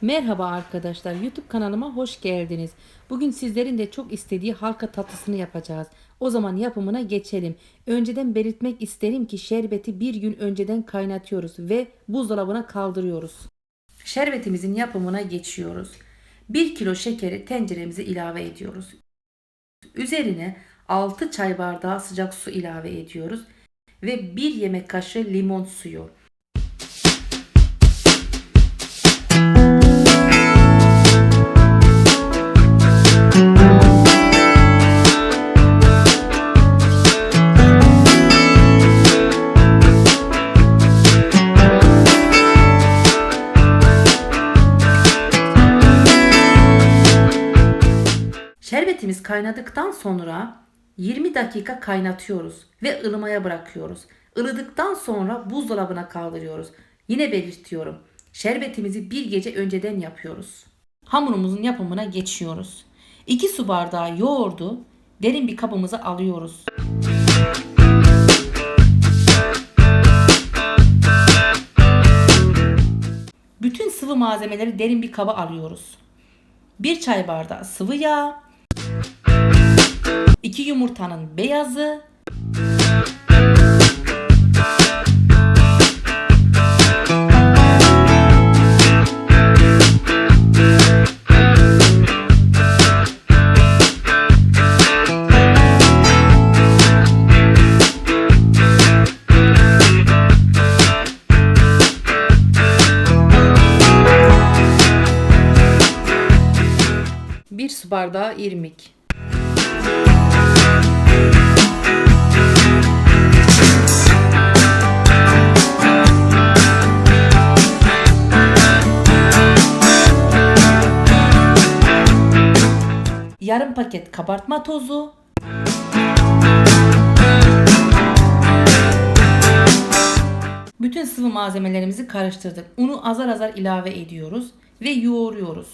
Merhaba arkadaşlar, YouTube kanalıma hoş geldiniz. Bugün sizlerin de çok istediği halka tatlısını yapacağız. O zaman yapımına geçelim. Önceden belirtmek isterim ki şerbeti bir gün önceden kaynatıyoruz ve buzdolabına kaldırıyoruz. Şerbetimizin yapımına geçiyoruz. 1 kilo şekeri tenceremize ilave ediyoruz. Üzerine 6 çay bardağı sıcak su ilave ediyoruz ve 1 yemek kaşığı limon suyu. Şerbetimiz kaynadıktan sonra 20 dakika kaynatıyoruz ve ılımaya bırakıyoruz. Ilıdıktan sonra buzdolabına kaldırıyoruz. Yine belirtiyorum. Şerbetimizi bir gece önceden yapıyoruz. Hamurumuzun yapımına geçiyoruz. 2 su bardağı yoğurdu derin bir kabımıza alıyoruz. Bütün sıvı malzemeleri derin bir kaba alıyoruz. 1 çay bardağı sıvı yağ, 2 yumurtanın beyazı, bardağı irmik. Yarım paket kabartma tozu. Bütün sıvı malzemelerimizi karıştırdık. Unu azar azar ilave ediyoruz ve yoğuruyoruz.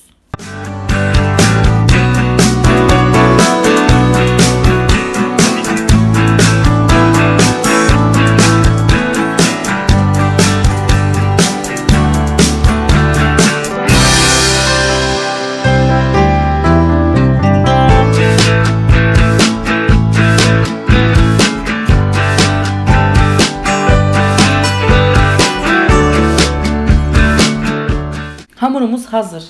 Hazır.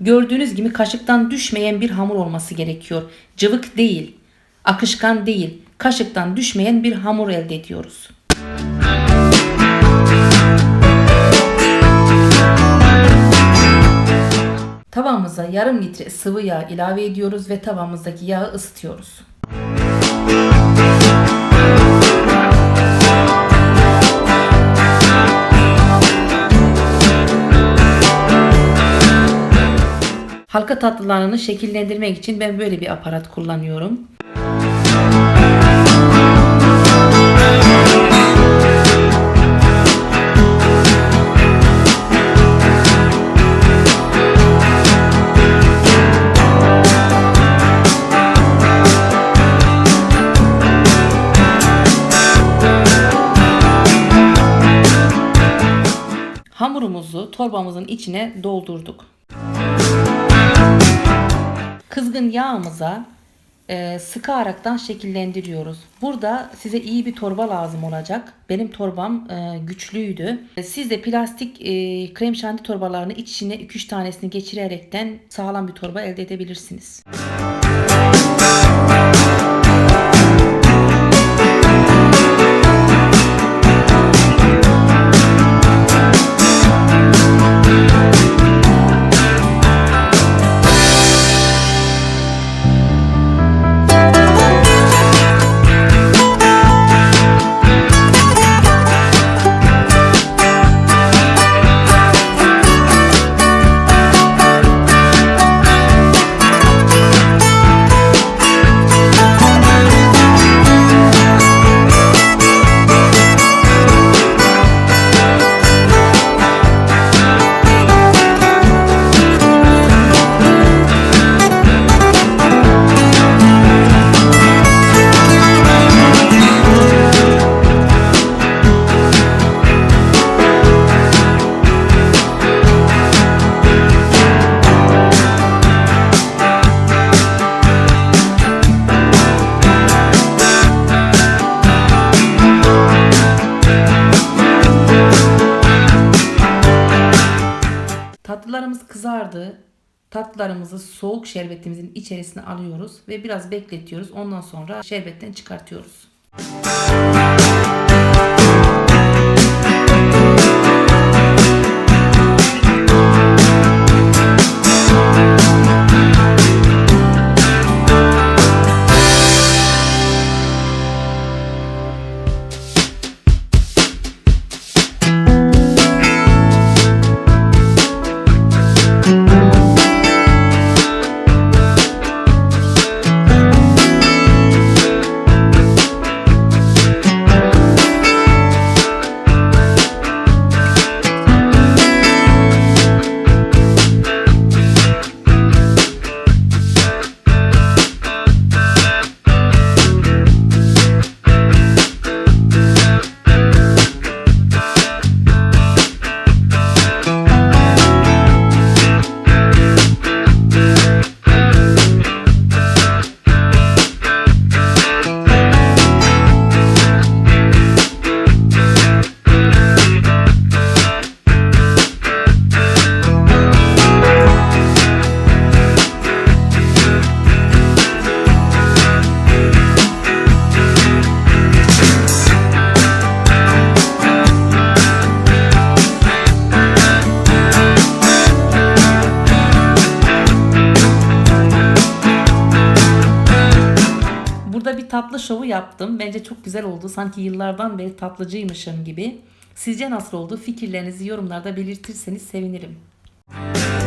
Gördüğünüz gibi kaşıktan düşmeyen bir hamur olması gerekiyor. Cıvık değil, akışkan değil, kaşıktan düşmeyen bir hamur elde ediyoruz. Tavamıza yarım litre sıvı yağ ilave ediyoruz ve tavamızdaki yağı ısıtıyoruz. Halka tatlılarını şekillendirmek için ben böyle bir aparat kullanıyorum. Hamurumuzu torbamızın içine doldurduk. Kızgın yağımıza e, sıkaraktan şekillendiriyoruz. Burada size iyi bir torba lazım olacak. Benim torbam e, güçlüydü. Siz de plastik e, krem şanti torbalarını içine 2-3 tanesini geçirerekten sağlam bir torba elde edebilirsiniz. Tatlılarımız kızardı. Tatlılarımızı soğuk şerbetimizin içerisine alıyoruz ve biraz bekletiyoruz. Ondan sonra şerbetten çıkartıyoruz. Burada tatlı şovu yaptım. Bence çok güzel oldu. Sanki yıllardan beri tatlıcıymışım gibi. Sizce nasıl oldu? Fikirlerinizi yorumlarda belirtirseniz sevinirim. Maşallah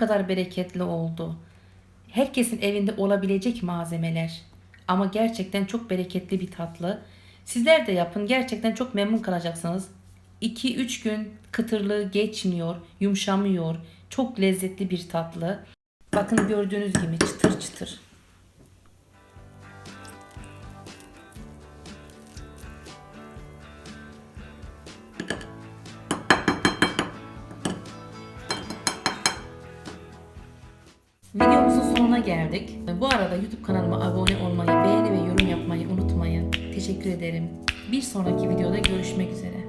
kadar bereketli oldu. Herkesin evinde olabilecek malzemeler. Ama gerçekten çok bereketli bir tatlı. Sizler de yapın. Gerçekten çok memnun kalacaksınız. 2-3 gün kıtırlığı geçmiyor, yumuşamıyor. Çok lezzetli bir tatlı. Bakın gördüğünüz gibi çıtır çıtır. Videomuzun sonuna geldik. Bu arada YouTube kanalıma abone olmayı, beğeni ve yorum yapmayı unutmayın. Teşekkür ederim. Bir sonraki videoda görüşmek üzere.